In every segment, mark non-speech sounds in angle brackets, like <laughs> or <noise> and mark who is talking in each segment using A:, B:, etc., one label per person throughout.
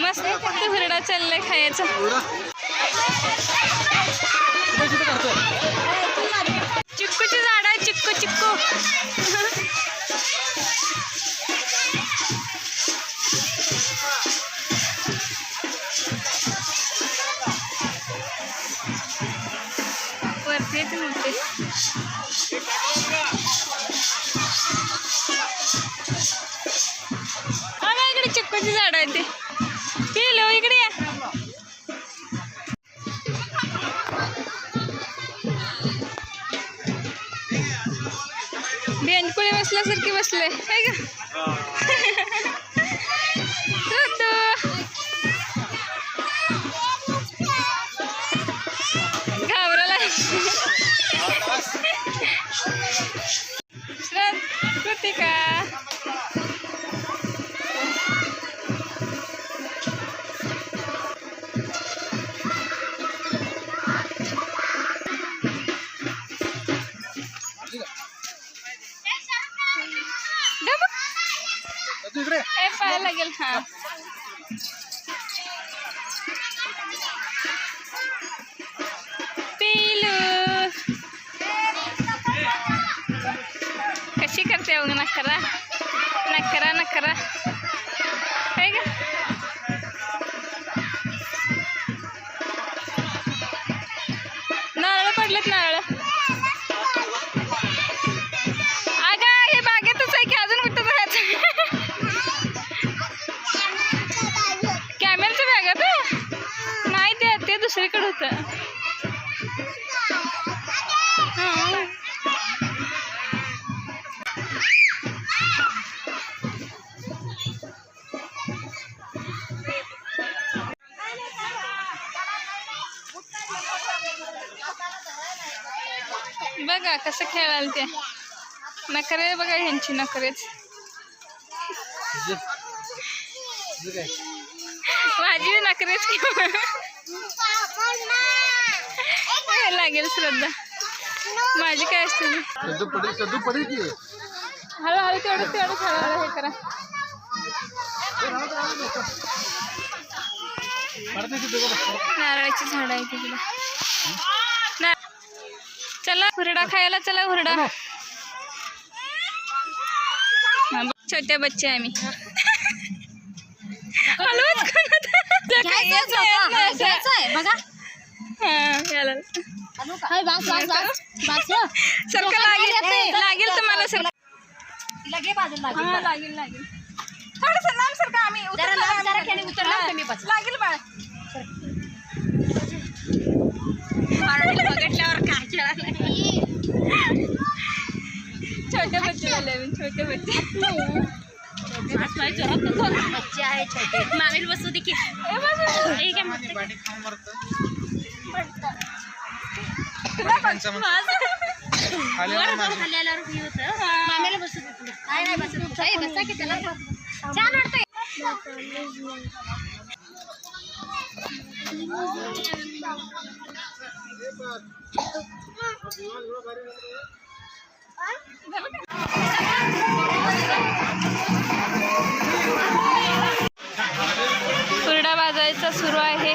A: मस्त फक्त हुरडा चाललाय खायचं. बसल्यासारखी बसले. आहे का? हे ए पाहायला लागेल हा. पिलू. कशी करते बघ नखरा. नखरा नखरा. काय का कसं खेळाल ते. नखरे बघा ह्यांची नखरेच. माझी नखरेच लागेल श्रद्धा. माझी काय असते
B: की?
A: हळूहळू तेवढं तेवढं हळूहळू हे करा. नारळाची झाड आहे तिकडे. चला हुरडा खायला चला हुरडा. छोट्या बच्चे आम्ही <laughs> लागेल. लागेल तुम्हाला सर
C: तिला घे बाजूला लागेल.
A: लागेल लागेल. थोडंसं लांब आम्ही.
C: जरा
A: उतरलो
C: बघितल्यावर काय
A: छोटे बच्चे झाले छोटे बच्चे
C: बच्चे आहे छोटे मामील बसू दे की
A: ए, बस, बस.
C: काय म्हणते?
B: पाणी खाऊन मरतं.
A: तुला पण.
B: त्यांचं मग.
A: माझं.
B: खाली
C: वर
B: आलं
C: बघ,
B: माझं.
C: खाली आल्यावर होतं मामीला बसू दे. काय नाही बसा की त्याला छान वाटतंय
A: हुरडा वाजायचा सुरू आहे.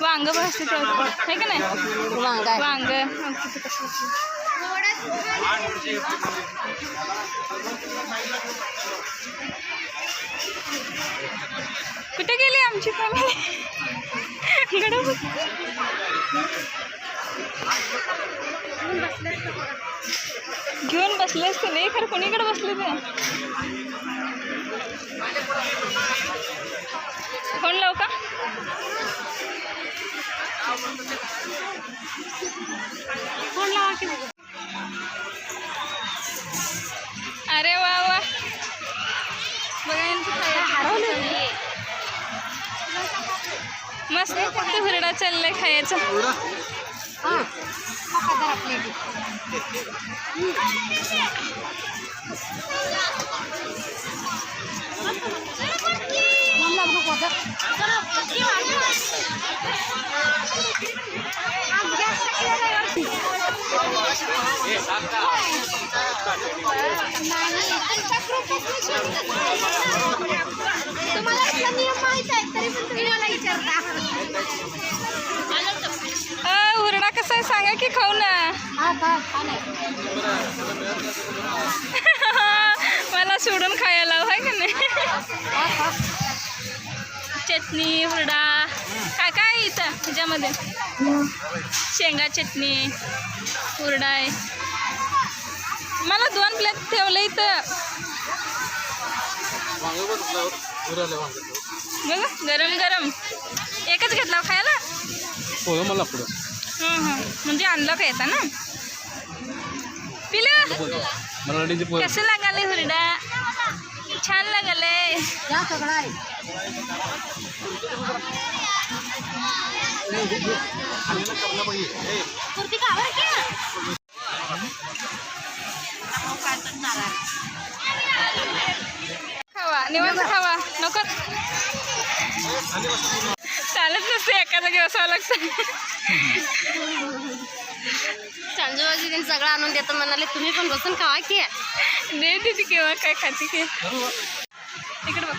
A: वांग तेवढं आहे का नाही? वांग कसं कुठे गेली आमची फॅमिली? गडबड घेऊन बसले असते नाही खरं कोणीकडे बसले ते? फोन लाव का?
C: फोन लावा की
A: मस्त फक्त हुरडा चाललाय खायचं
B: एवढं?
C: हा हा जरा प्लेट तुम्हाला इथला नियम माहीत आहे
A: हुरडा कसा आहे? सांगा की खाऊ ना. <laughs> मला सोडून खायला आहे का नाही? चटणी हुरडा. काय काय आहे इथं ह्याच्यामध्ये शेंगा चटणी हुरडा आहे. मला दोन प्लेट ठेवलं इथं
B: वांगे बघितल्यावर उराले वांगे
A: बघ गरम गरम. एकच घेतला खायला?
B: हो मला पुढं.
A: हं, हं. म्हणजे आणलं का येतं ना? पिलं कसं लागाले हुरडा? छान लागाले. खावा निवांत खावा. नको. चालत नसते एका जागी बसावं लागतं.
C: संजू बाजी त्यांनी सगळं आणून देतो म्हणाले तुम्ही पण बसून खावा की.
A: दे तिथे केव्हा काय खाते की. इकडे बघ.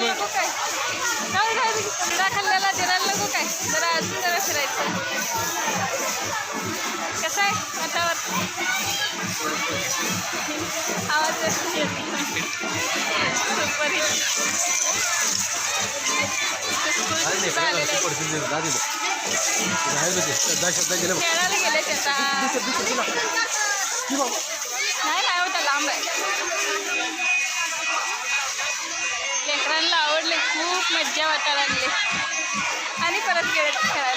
A: नको काय काय काय हुरडा खाल्लेला नको काय. जरा अजून जरा फिरायचं. कसं आहे वातावरण? आवाज सुपर खेळायला गेले शेतात नाही नाही होता लांब आहे. लेकरांना आवडले खूप मज्जा वाटायला लागली. आणि परत गेले खेळायला.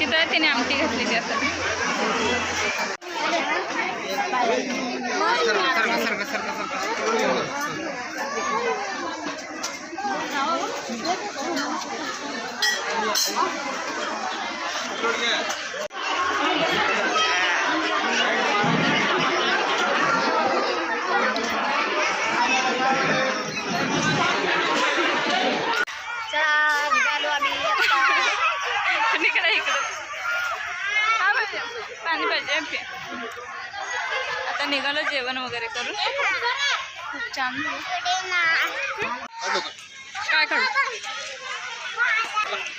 C: किती
A: तर त्याने आमटी घातली ती आता
C: चला निघालो आम्ही आता.
A: इकडे इकडे हा पाहिजे पाणी पाहिजे एम पी. आता निघालो जेवण वगैरे करून. खूप छान. काय काढू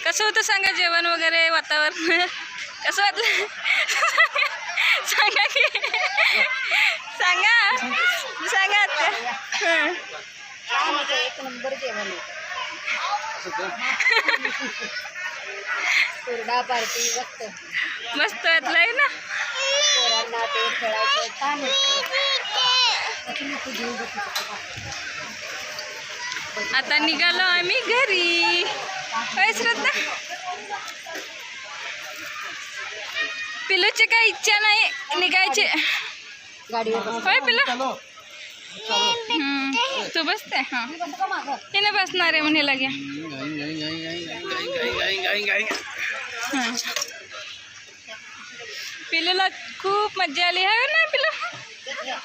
A: कसं होतं सांगा जेवण वगैरे वातावरण? <laughs> कसं वाटलं? सांगा की. सांगा. सांगा
C: एक नंबर जेवण पार्टी मस्त
A: मस्त वाटलंय ना?
C: पोरांना ते खेळायचं छान
A: आता निघालो आम्ही घरी. होय श्रद्धा. पिलूची काय इच्छा नाही निघायची.
C: गाडीवर
A: होय तू बसते हां. हिने बसणार आहे म्हणे लगे. पिलूला खूप मजा आली. आहे ना पिला